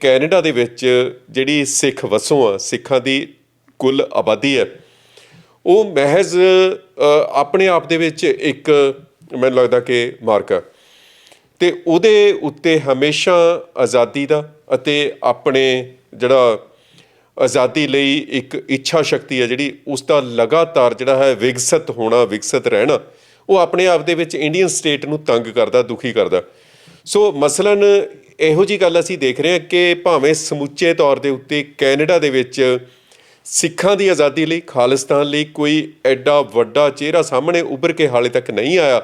Canada ਦੇ ਵਿੱਚ ਜਿਹੜੀ ਸਿੱਖ ਵਸੋਂ ਆ, ਸਿੱਖਾਂ ਦੀ ਕੁੱਲ ਆਬਾਦੀ ਹੈ, ਉਹ ਮਹਿਜ਼ ਆਪਣੇ ਆਪ ਦੇ ਵਿੱਚ ਇੱਕ, ਮੈਨੂੰ ਲੱਗਦਾ ਕਿ ਮਾਰਕ ਆ। ਤੇ ਉਹਦੇ ਉੱਤੇ ਹਮੇਸ਼ਾ ਆਜ਼ਾਦੀ ਦਾ ਅਤੇ ਆਪਣੇ ਜਿਹੜਾ ਆਜ਼ਾਦੀ ਲਈ ਇੱਕ ਇੱਛਾ ਸ਼ਕਤੀ ਹੈ ਜਿਹੜੀ, ਉਸ ਦਾ ਲਗਾਤਾਰ ਜਿਹੜਾ ਹੈ ਵਿਕਸਿਤ ਹੋਣਾ, ਵਿਕਸਿਤ ਰਹਿਣਾ, ਉਹ ਆਪਣੇ ਆਪ ਦੇ ਵਿੱਚ ਇੰਡੀਅਨ ਸਟੇਟ ਨੂੰ ਤੰਗ ਕਰਦਾ, ਦੁਖੀ ਕਰਦਾ। ਸੋ ਮਸਲਨ ਇਹੋ ਜੀ ਗੱਲ ਅਸੀਂ ਦੇਖ ਰਹੇ ਹਾਂ ਕਿ ਭਾਵੇਂ ਸਮੁੱਚੇ ਤੌਰ ਦੇ ਉੱਤੇ ਕੈਨੇਡਾ ਦੇ ਵਿੱਚ ਸਿੱਖਾਂ ਦੀ ਆਜ਼ਾਦੀ ਲਈ, ਖਾਲਿਸਤਾਨ ਲਈ ਕੋਈ ਐਡਾ ਵੱਡਾ ਚਿਹਰਾ ਸਾਹਮਣੇ ਉੱਭਰ ਕੇ ਹਾਲੇ ਤੱਕ ਨਹੀਂ ਆਇਆ।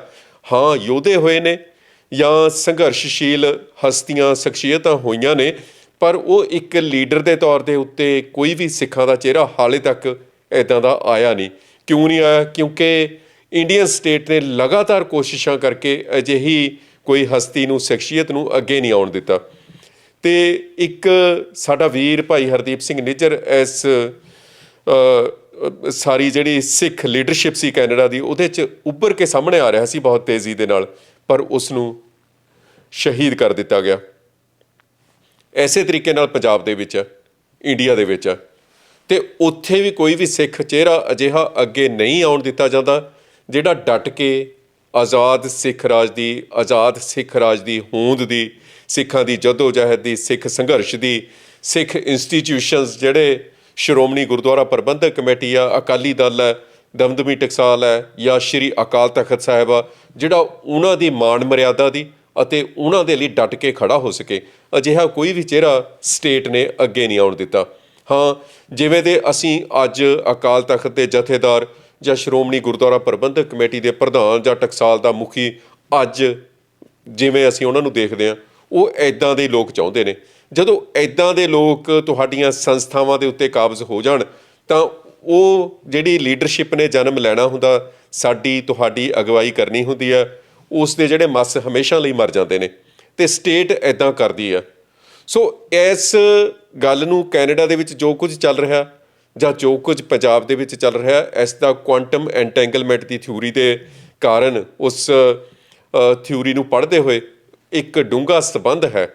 ਹਾਂ, ਯੋਧੇ ਹੋਏ ਨੇ ਜਾਂ ਸੰਘਰਸ਼ਸ਼ੀਲ ਹਸਤੀਆਂ, ਸ਼ਖਸੀਅਤਾਂ ਹੋਈਆਂ ਨੇ, ਪਰ ਉਹ ਇੱਕ ਲੀਡਰ ਦੇ ਤੌਰ ਦੇ ਉੱਤੇ ਕੋਈ ਵੀ ਸਿੱਖਾਂ ਦਾ ਚਿਹਰਾ ਹਾਲੇ ਤੱਕ ਇਦਾਂ ਦਾ ਆਇਆ ਨਹੀਂ। ਕਿਉਂ ਨਹੀਂ ਆਇਆ? ਕਿਉਂਕਿ ਇੰਡੀਅਨ ਸਟੇਟ ਨੇ ਲਗਾਤਾਰ ਕੋਸ਼ਿਸ਼ਾਂ ਕਰਕੇ ਅਜਿਹੀ ਕੋਈ ਹਸਤੀ ਨੂੰ ਸ਼ਖਸੀਅਤ ਨੂੰ ਅੱਗੇ ਨਹੀਂ ਆਉਣ ਦਿੱਤਾ ਤੇ ਇੱਕ ਸਾਡਾ ਵੀਰ ਭਾਈ ਹਰਦੀਪ ਸਿੰਘ ਨਿੱਜਰ ਇਸ ਸਾਰੀ ਜਿਹੜੀ ਸਿੱਖ ਲੀਡਰਸ਼ਿਪ ਸੀ ਕੈਨੇਡਾ ਦੀ ਉਹਦੇ ਚ ਉੱਭਰ ਕੇ ਸਾਹਮਣੇ ਆ ਰਿਹਾ ਸੀ ਬਹੁਤ ਤੇਜ਼ੀ ਦੇ ਨਾਲ ਪਰ ਉਸ ਨੂੰ ਸ਼ਹੀਦ ਕਰ ਦਿੱਤਾ ਗਿਆ ਐਸੇ ਤਰੀਕੇ ਨਾਲ ਪੰਜਾਬ ਦੇ ਵਿੱਚ ਹੈ, ਇੰਡੀਆ ਦੇ ਵਿੱਚ ਹੈ। ਤੇ ਉੱਥੇ ਵੀ ਕੋਈ ਵੀ ਸਿੱਖ ਚਿਹਰਾ ਅਜਿਹਾ ਅੱਗੇ ਨਹੀਂ ਆਉਣ ਦਿੱਤਾ ਜਾਂਦਾ ਜਿਹੜਾ ਡਟ ਕੇ ਆਜ਼ਾਦ ਸਿੱਖ ਰਾਜ ਦੀ, ਆਜ਼ਾਦ ਸਿੱਖ ਰਾਜ ਦੀ ਹੋਂਦ ਦੀ, ਸਿੱਖਾਂ ਦੀ ਜਦੋਜਹਿਦ ਦੀ, ਸਿੱਖ ਸੰਘਰਸ਼ ਦੀ, ਸਿੱਖ ਇੰਸਟੀਟਿਊਸ਼ਨਸ ਜਿਹੜੇ ਸ਼੍ਰੋਮਣੀ ਗੁਰਦੁਆਰਾ ਪ੍ਰਬੰਧਕ ਕਮੇਟੀ ਆ, ਅਕਾਲੀ ਦਲ ਹੈ, ਦਮਦਮੀ ਟਕਸਾਲ ਹੈ ਜਾਂ ਸ਼੍ਰੀ ਅਕਾਲ ਤਖਤ ਸਾਹਿਬ ਆ, ਜਿਹੜਾ ਉਹਨਾਂ ਦੀ ਮਾਣ ਮਰਿਆਦਾ ਦੀ ਅਤੇ ਉਹਨਾਂ ਦੇ ਲਈ ਡਟ ਕੇ ਖੜਾ ਹੋ ਸਕੇ। ਅਜਿਹਾ ਕੋਈ ਵੀ ਚਿਹਰਾ ਸਟੇਟ ਨੇ ਅੱਗੇ ਨਹੀਂ ਆਉਣ ਦਿੱਤਾ। ਹਾਂ, ਜਿਵੇਂ ਦੇ ਅਸੀਂ ਅੱਜ ਅਕਾਲ ਤਖਤ ਦੇ ਜਥੇਦਾਰ ਜਾਂ ਸ਼੍ਰੋਮਣੀ ਗੁਰਦੁਆਰਾ ਪ੍ਰਬੰਧਕ ਕਮੇਟੀ ਦੇ ਪ੍ਰਧਾਨ ਜਾਂ ਟਕਸਾਲ ਦਾ ਮੁਖੀ ਅੱਜ ਜਿਵੇਂ ਅਸੀਂ ਉਹਨਾਂ ਨੂੰ ਦੇਖਦੇ ਹਾਂ, ਉਹ ਐਦਾਂ ਦੇ ਲੋਕ ਚਾਹੁੰਦੇ ਨੇ। ਜਦੋਂ ਐਦਾਂ ਦੇ ਲੋਕ ਤੁਹਾਡੀਆਂ ਸੰਸਥਾਵਾਂ ਦੇ ਉੱਤੇ ਕਾਬਜ਼ ਹੋ ਜਾਣ, ਤਾਂ ਉਹ ਜਿਹੜੀ ਲੀਡਰਸ਼ਿਪ ਨੇ ਜਨਮ ਲੈਣਾ ਹੁੰਦਾ, ਸਾਡੀ ਤੁਹਾਡੀ ਅਗਵਾਈ ਕਰਨੀ ਹੁੰਦੀ ਹੈ, ਉਸ ਦੇ ਜਿਹੜੇ ਮਸ ਹਮੇਸ਼ਾ ਲਈ ਮਰ ਜਾਂਦੇ ਨੇ ਤੇ ਸਟੇਟ ਐਦਾਂ ਕਰਦੀ ਹੈ। ਸੋ ਇਸ ਗੱਲ ਨੂੰ ਕੈਨੇਡਾ ਦੇ ਵਿੱਚ ਜੋ ਕੁਝ ਚੱਲ ਰਿਹਾ ਜਾਂ ਜੋ ਕੁਝ ਪੰਜਾਬ ਦੇ ਵਿੱਚ ਚੱਲ ਰਿਹਾ ਇਸ ਦਾ ਕੁਆਂਟਮ ਐਂਟੈਂਗਲਮੈਂਟ ਦੀ ਥਿਊਰੀ ਦੇ ਕਾਰਨ ਉਸ ਥਿਊਰੀ ਨੂੰ ਪੜ੍ਹਦੇ ਹੋਏ ਇੱਕ ਡੂੰਘਾ ਸੰਬੰਧ ਹੈ।